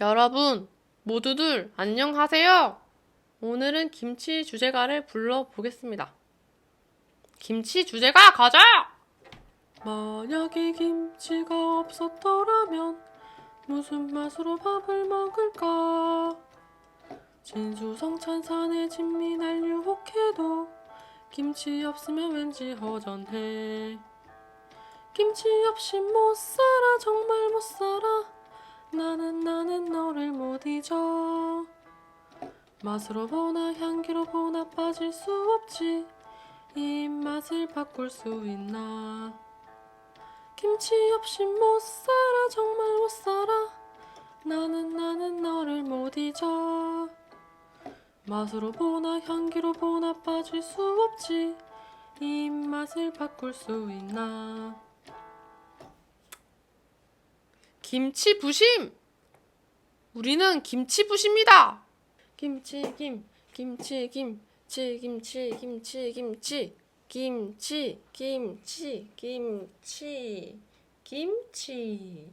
여러분, 모두들 안녕하세요. 오늘은 김치 주제가를 불러보겠습니다. 김치 주제가 가자! 만약에 김치가 없었더라면 무슨 맛으로 밥을 먹을까? 진수성찬산에 진미날 유혹해도 김치 없으면 왠지 허전해. 김치 없이 못 살아 정말 나는 너를 못 잊어. 맛으로 보나 향기로 보나 빠질 수 없지. 이 맛을 바꿀 수 있나. 김치 없이 못 살아 정말 못 살아. 나는 나는 너를 못 잊어. 맛으로 보나 향기로 보나 빠질 수 없지. 이 맛을 바꿀 수 있나. 김치 부심! 우리는 김치 부십니다. 김치 김 김치 김치 김치 김치 김치 김치 김치 김치 김치